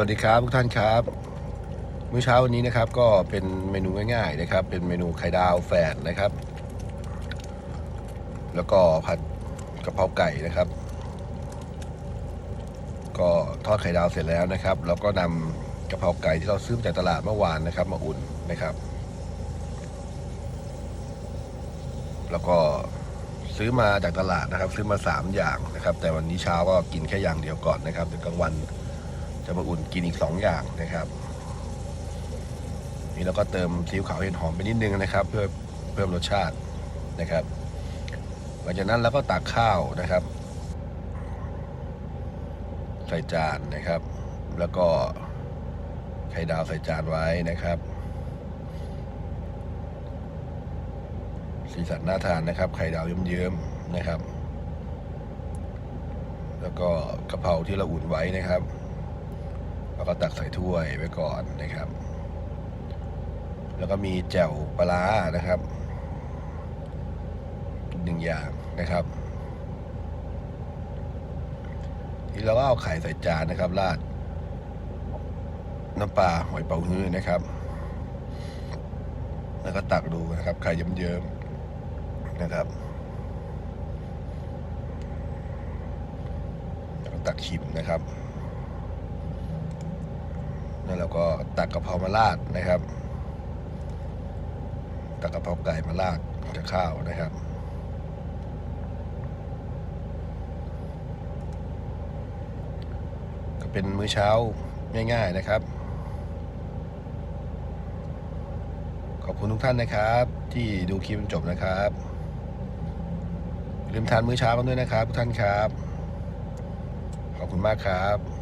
วัสดีครับทุกท่านครับมื้อเช้าวันนี้นะครับก็เป็นเมนูง่ายๆนะครับ เป็นเมนูไข่ดาวแฝดนะครับ แล้วก็ผัดกะเพราไก่นะครับ ก็ทอดไข่ดาวเสร็จแล้วนะครับแล้วก็นำกะเพราไก่ที่เราซื้อมาจากตลาดเมื่อวานนะครับ มาอุ่นนะครับ แล้วก็ซื้อมาจากตลาดนะครับ ซื้อมาสามอย่างนะครับ แต่วันนี้เช้าก็กินแค่อย่างเดียวก่อนนะครับเดี๋ยวกลางวัน จะมาอุ่นกินอีกสองอย่างนะครับ นี่เราก็เติมซีอิ๊วขาวเห็ดหอมไปนิดนึงนะครับ เพื่อเพิ่มรสชาตินะครับหลังจากนั้นเราก็ตักข้าวนะครับ ใส่จานนะครับ แล้วก็ไข่ดาวใส่จานไว้นะครับสีสันน่าทานนะครับ ไข่ดาวเยิ้มๆนะครับ แล้วก็กะเพราที่เราอุ่นไว้นะครับ แล้วก็ตักใส่ถ้วยไว้ก่อนนะครับ แล้วก็มีแจ่วปลานะครับหนึ่งอย่างนะครับทีเราก็เอาไข่ใส่จานนะครับ ราดน้ำปลาหอยเป๋าฮื้อนะครับ แล้วก็ตักดูนะครับ ไข่เยิ้มๆนะครับแล้วก็ตักชิมนะครับ แล้วเราก็ตักกะเพรามาราดนะครับ ตักกะเพราไก่มาราดกับข้าวนะครับก็เป็นมื้อเช้าง่าย ๆนะครับ ขอบคุณทุกท่านนะครับ ที่ดูคลิปจนจบนะครับอย่าลืมทานมื้อเช้ากันด้วยนะครับทุกท่านครับ ขอบคุณมากครับ